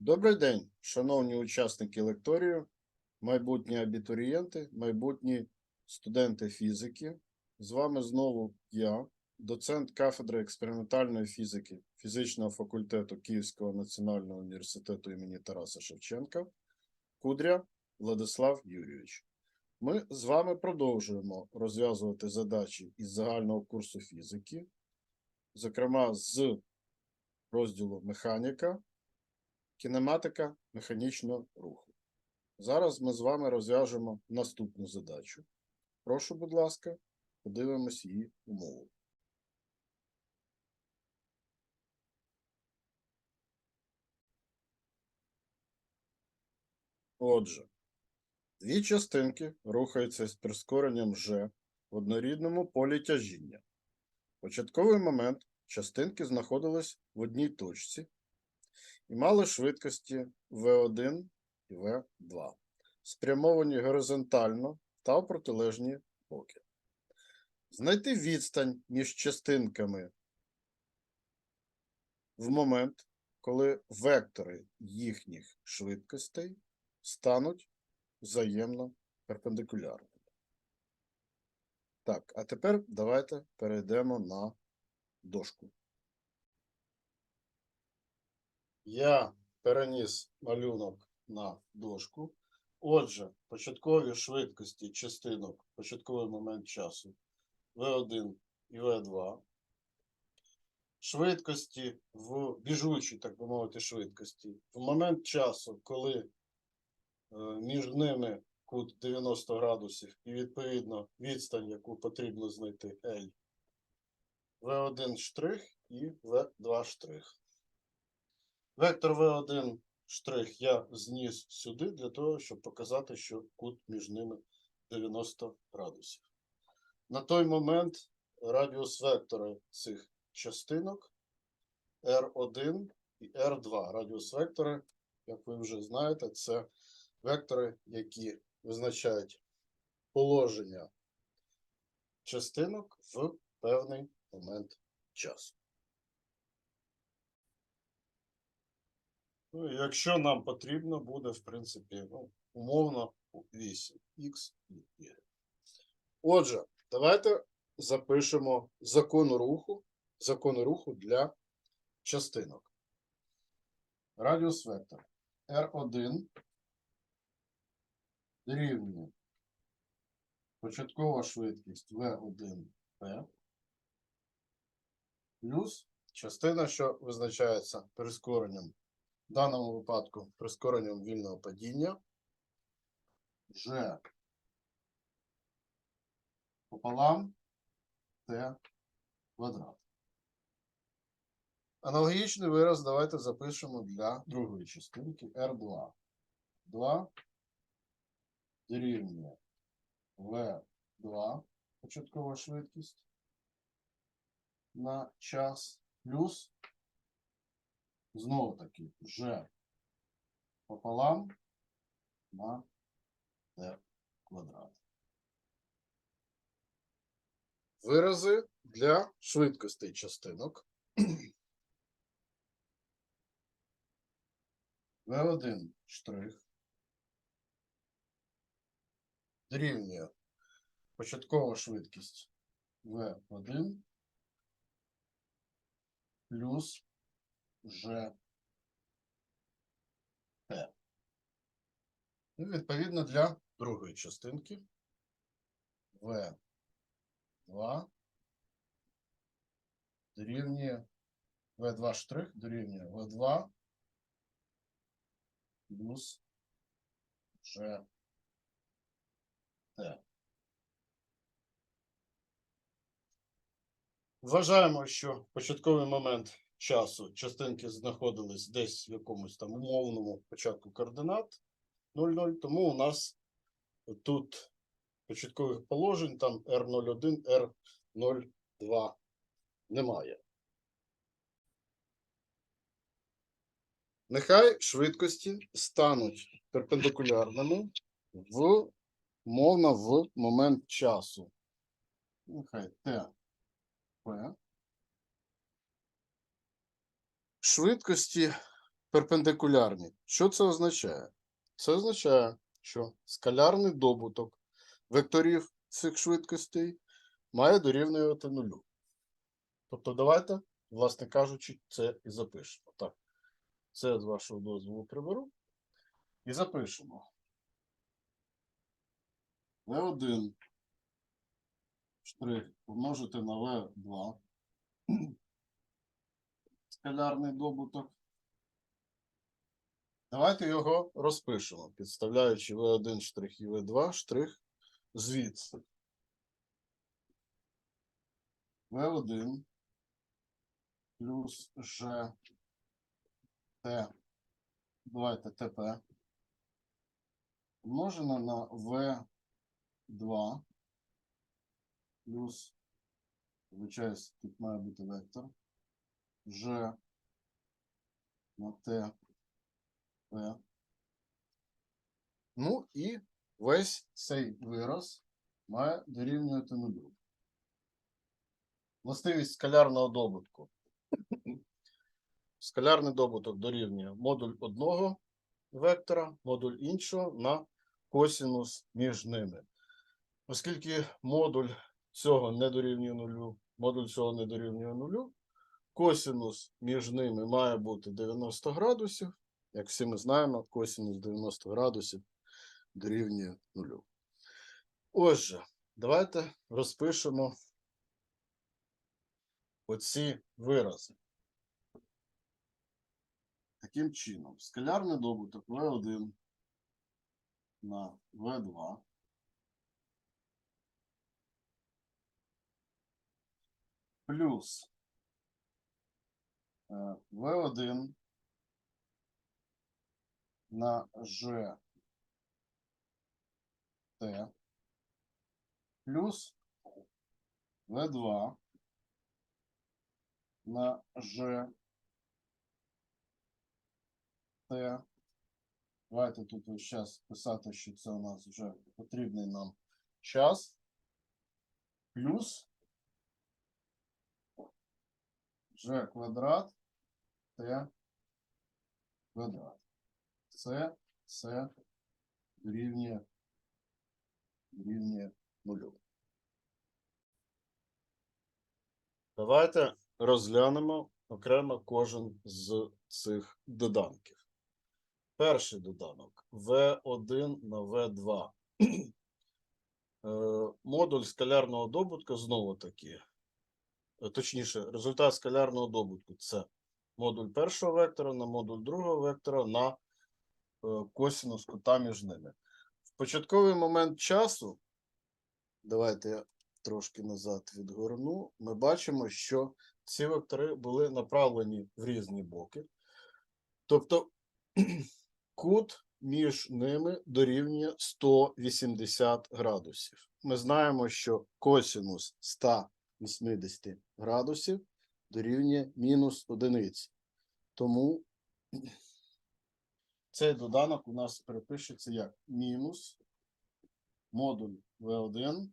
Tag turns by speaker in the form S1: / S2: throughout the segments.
S1: Добрий день, шановні учасники лекторію, майбутні абітурієнти, майбутні студенти фізики. З вами знову я, доцент кафедри експериментальної фізики фізичного факультету Київського національного університету імені Тараса Шевченка, Кудря Владислав Юрійович. Ми з вами продовжуємо розв'язувати задачі із загального курсу фізики, зокрема з розділу механіка кінематика механічного руху. Зараз ми з вами розв'яжемо наступну задачу. Прошу, будь ласка, подивимось її умову. Отже, дві частинки рухаються з прискоренням G в однорідному полі тяжіння. В початковий момент частинки знаходились в одній точці і мали швидкості V1 і V2, спрямовані горизонтально та в протилежні боки. Знайти відстань між частинками в момент, коли вектори їхніх швидкостей стануть взаємно перпендикулярними. Так, а тепер давайте перейдемо на дошку. Я переніс малюнок на дошку. Отже, початкові швидкості частинок, початковий момент часу V1 і V2. Швидкості в біжучій, так би мовити, швидкості. В момент часу, коли е, між ними кут 90 градусів і відповідно відстань, яку потрібно знайти L. V1 штрих і V2 штрих. Вектор V1 штрих я зніс сюди для того, щоб показати, що кут між ними 90 градусів. На той момент радіус вектора цих частинок R1 і R2. Радіус вектора, як ви вже знаєте, це вектори, які визначають положення частинок в певний момент часу. Ну, якщо нам потрібно, буде, в принципі, ну, умовно 8 х і y. Отже, давайте запишемо закон руху, закон руху для частинок. Радіус вектор R1 дорівнює початкова швидкість V1P плюс частина, що визначається прискоренням в даному випадку прискоренням вільного падіння. G пополам. T квадрат. Аналогічний вираз давайте запишемо для другої частинки. R2. 2 дорівнює V2 початкова швидкість на час плюс Знову таки G пополам на T квадрат. Вирази для швидкостей частинок. V1 штрих дорівнює початкова швидкість V1 плюс Ж. Т. І відповідно для другої частинки В2 дорівнює В2 штрих дорівнює В2 плюс Ж. Т. Вважаємо, що початковий момент часу частинки знаходились десь в якомусь там умовному початку координат 0,0, тому у нас тут початкових положень там R01, R02 немає. Нехай швидкості стануть перпендикулярними в мовно в момент часу. Нехай Т, П. швидкості перпендикулярні. Що це означає? Це означає, що скалярний добуток векторів цих швидкостей має дорівнювати нулю. Тобто, давайте, власне кажучи, це і запишемо. Так, це з вашого дозволу приберу. І запишемо. V1 штрих помножити на V2. Скалярний добуток. Давайте його розпишемо, підставляючи V1 штрих і V2 штрих звідси. V1 плюс G T. Давайте ТП. Помножено на V2 плюс, вибачаюсь, тут має бути вектор. G на T P. Ну і весь цей вираз має дорівнювати нулю. Властивість скалярного добутку. Скалярний добуток дорівнює модуль одного вектора, модуль іншого на косінус між ними. Оскільки модуль цього не дорівнює нулю, модуль цього не дорівнює нулю, косінус між ними має бути 90 градусів. Як всі ми знаємо, косінус 90 градусів дорівнює нулю. Отже, давайте розпишемо оці вирази. Таким чином, скалярний добуток V1 на V2 плюс е, V1 на G T плюс V2 на G Т. Давайте тут зараз писати, що це у нас вже потрібний нам час. Плюс G квадрат Т квадрат. Це, це дорівнює, дорівнює нулю. Давайте розглянемо окремо кожен з цих доданків. Перший доданок V1 на V2. Е, Модуль скалярного добутка знову таки. Точніше, результат скалярного добутку це модуль першого вектора на модуль другого вектора на е, косинус кута між ними. В початковий момент часу, давайте я трошки назад відгорну, ми бачимо, що ці вектори були направлені в різні боки. Тобто кут між ними дорівнює 180 градусів. Ми знаємо, що косинус 180 градусів дорівнює мінус одиниці. Тому цей доданок у нас перепишеться як мінус модуль V1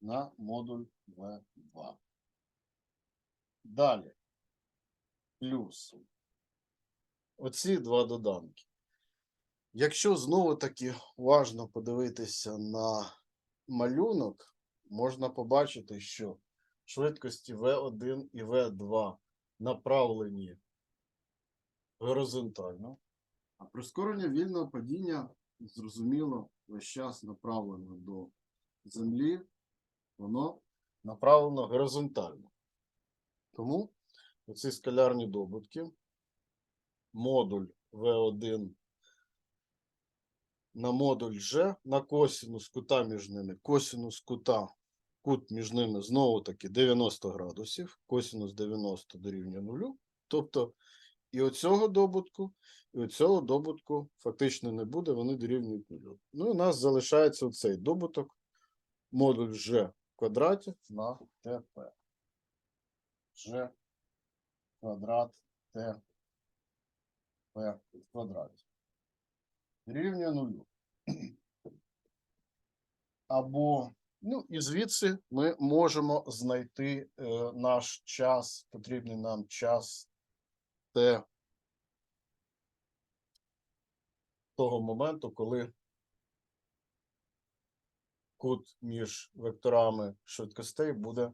S1: на модуль V2. Далі. Плюс. Оці два доданки. Якщо знову таки уважно подивитися на малюнок, можна побачити, що швидкості V1 і V2 направлені горизонтально, а прискорення вільного падіння, зрозуміло, весь час направлено до землі, воно направлено горизонтально. Тому оці скалярні добутки, модуль V1 на модуль G на косинус кута між ними. Косинус кута, кут між ними знову таки 90 градусів. Косинус 90 дорівнює нулю. Тобто і оцього добутку, і оцього добутку фактично не буде, вони дорівнюють нулю. Ну і у нас залишається оцей добуток модуль G в квадраті на ТП. G квадрат Т П в квадраті. Рівня нулю. Або Ну і звідси ми можемо знайти е, наш час, потрібний нам час Т того моменту, коли кут між векторами швидкостей буде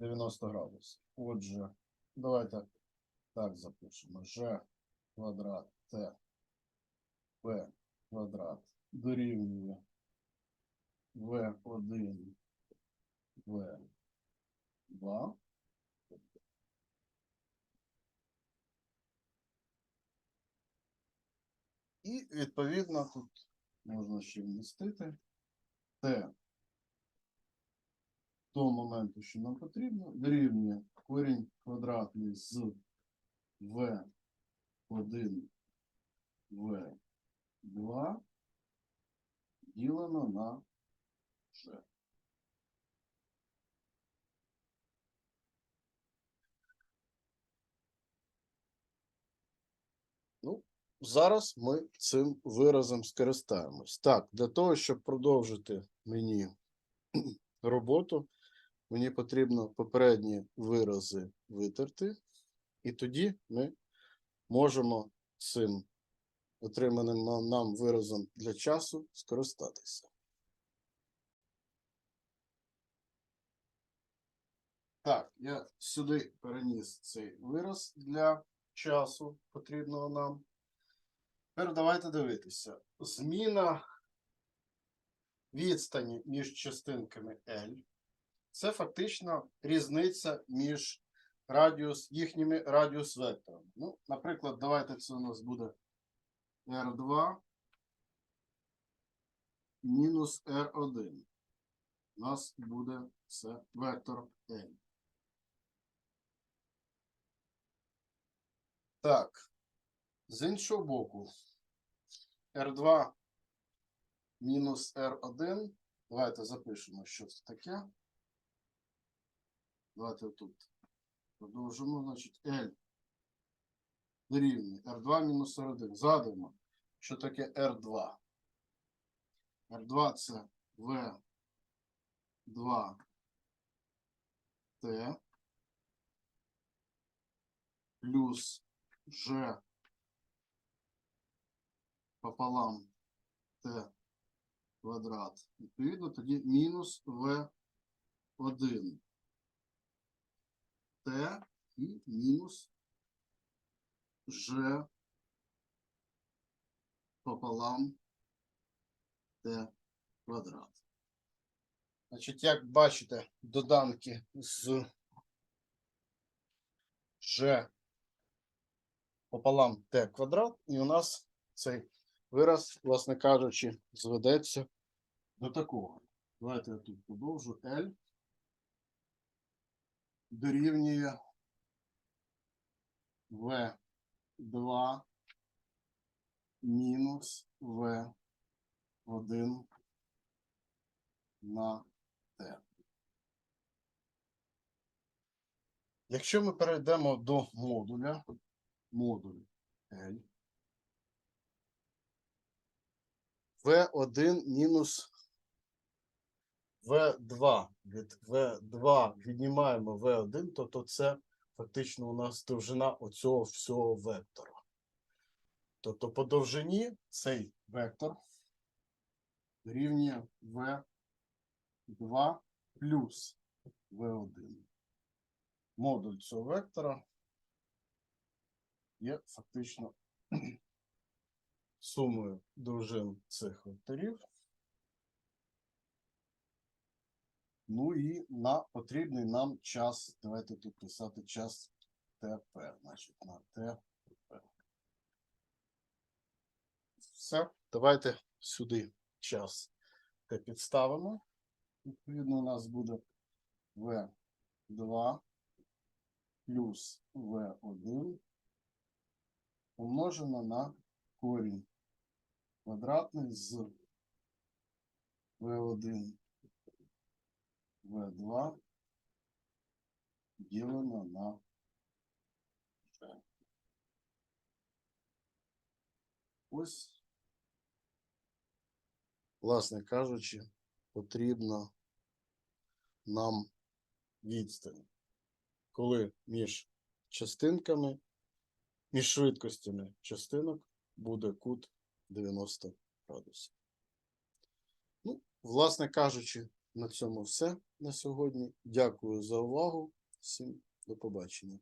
S1: 90 градусів. Отже, давайте так запишемо. G квадрат Т P квадрат дорівнює В1 В2 І відповідно тут можна ще вмістити Т до моменту, що нам потрібно, дорівнює корінь квадратний з В1 В2 ділено на. Ну, зараз ми цим виразом скористаємось. Так, для того, щоб продовжити мені роботу, мені потрібно попередні вирази витерти, і тоді ми можемо цим отриманим нам виразом для часу скористатися. Так, я сюди переніс цей вираз для часу потрібного нам. Тепер давайте дивитися. Зміна відстані між частинками L це фактично різниця між радіус, їхніми радіус векторами. Ну, наприклад, давайте це у нас буде R2 мінус R1. У нас буде це вектор L. Так, з іншого боку, R2 мінус R1. Давайте запишемо, що це таке. Давайте тут продовжимо. Значить, L дорівнює R2 мінус R1. Згадуємо, що таке R2. R2 це V2 T плюс G пополам Т квадрат. Відповідно, тоді мінус В1 Т і мінус G пополам Т квадрат. Значить, як бачите, доданки з G пополам Т квадрат, і у нас цей вираз, власне кажучи, зведеться до такого. Давайте я тут подовжу L дорівнює В2 мінус В1 на Т. Якщо ми перейдемо до модуля, модуль L, В1 мінус В2. Від В2 віднімаємо В1, тобто це фактично у нас довжина оцього всього вектора. Тобто по довжині цей вектор рівнює В2 плюс В1. Модуль цього вектора є фактично сумою довжин цих векторів. Ну і на потрібний нам час. Давайте тут писати час ТП. Значить, на ТП. Все. Давайте сюди час Т підставимо. Відповідно, у нас буде В2 плюс В1 помножено на корінь квадратний з В1 В2 ділено на. Ось, власне кажучи, потрібно нам відстань, коли між частинками, між швидкостями частинок буде кут 90 градусів. Ну, власне кажучи, на цьому все на сьогодні. Дякую за увагу. Всім до побачення.